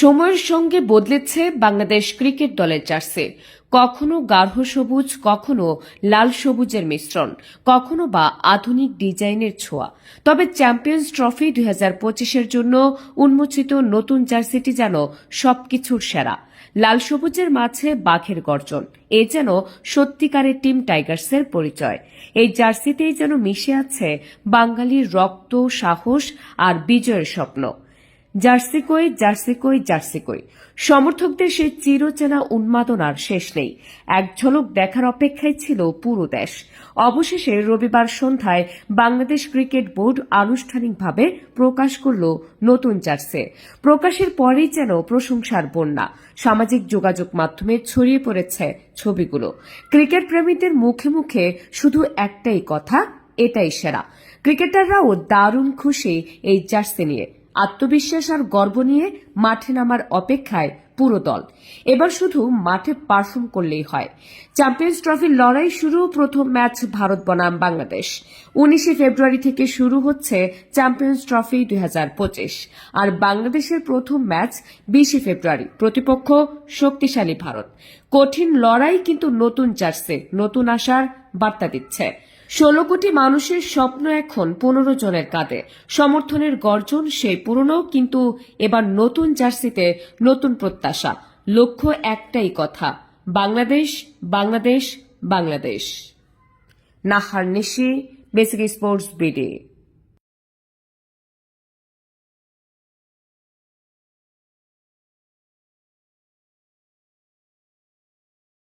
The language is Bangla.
সময়ের সঙ্গে বদলেছে বাংলাদেশ ক্রিকেট দলের জার্সি। কখনো গাঢ় সবুজ, কখনো লাল সবুজের মিশ্রণ, কখনো বা আধুনিক ডিজাইনের ছোঁয়া। তবে চ্যাম্পিয়ন্স ট্রফি দুই হাজার পঁচিশের জন্য উন্মোচিত নতুন জার্সিটি যেন সবকিছুর সেরা। লাল সবুজের মাঝে বাঘের গর্জন, এ যেন সত্যিকারের টিম টাইগার্সের পরিচয়। এই জার্সিতেই যেন মিশে আছে বাঙালির রক্ত, সাহস আর বিজয়ের স্বপ্ন। জার্সি কই জার্সি কই জার্সি কই। সমর্থকদের সেই চিরচেনা উন্মাদনার শেষ নেই। এক ঝলক দেখার অপেক্ষায় ছিল পুরো দেশ। অবশেষে রবিবার সন্ধ্যায় বাংলাদেশ ক্রিকেট বোর্ড আনুষ্ঠানিকভাবে প্রকাশ করল নতুন জার্সি। প্রকাশের পরেই যেন প্রশংসার বন্যা। সামাজিক যোগাযোগ মাধ্যমে ছড়িয়ে পড়েছে ছবিগুলো। ক্রিকেট প্রেমীদের মুখে মুখে শুধু একটাই কথা, এটাই সেরা। ক্রিকেটাররাও দারুণ খুশি এই জার্সি নিয়ে। আত্মবিশ্বাস আর গর্ব নিয়ে মাঠে নামার অপেক্ষায় পুরো দল। এবার শুধু মাঠে পারফর্ম করলেই হয়। চ্যাম্পিয়ন্স ট্রফির লড়াই শুরু, প্রথম ম্যাচ ভারত বনাম বাংলাদেশ। উনিশে ফেব্রুয়ারি থেকে শুরু হচ্ছে চ্যাম্পিয়ন্স ট্রফি দুই হাজার পঁচিশ। আর বাংলাদেশের প্রথম ম্যাচ বিশে ফেব্রুয়ারি। প্রতিপক্ষ শক্তিশালী ভারত। কঠিন লড়াই কিন্তু নতুন জার্সি, নতুন আশার বার্তা দিচ্ছে। ষোলো কোটি মানুষের স্বপ্ন এখন পনেরো জনের কাঁধে। সমর্থনের গর্জন সেই পুরনো, কিন্তু এবার নতুন জার্সিতে নতুন প্রত্যাশা। লক্ষ্য একটাই কথা, Bangladesh Bangladesh Bangladesh. Nahar Nishi, basic sports BD.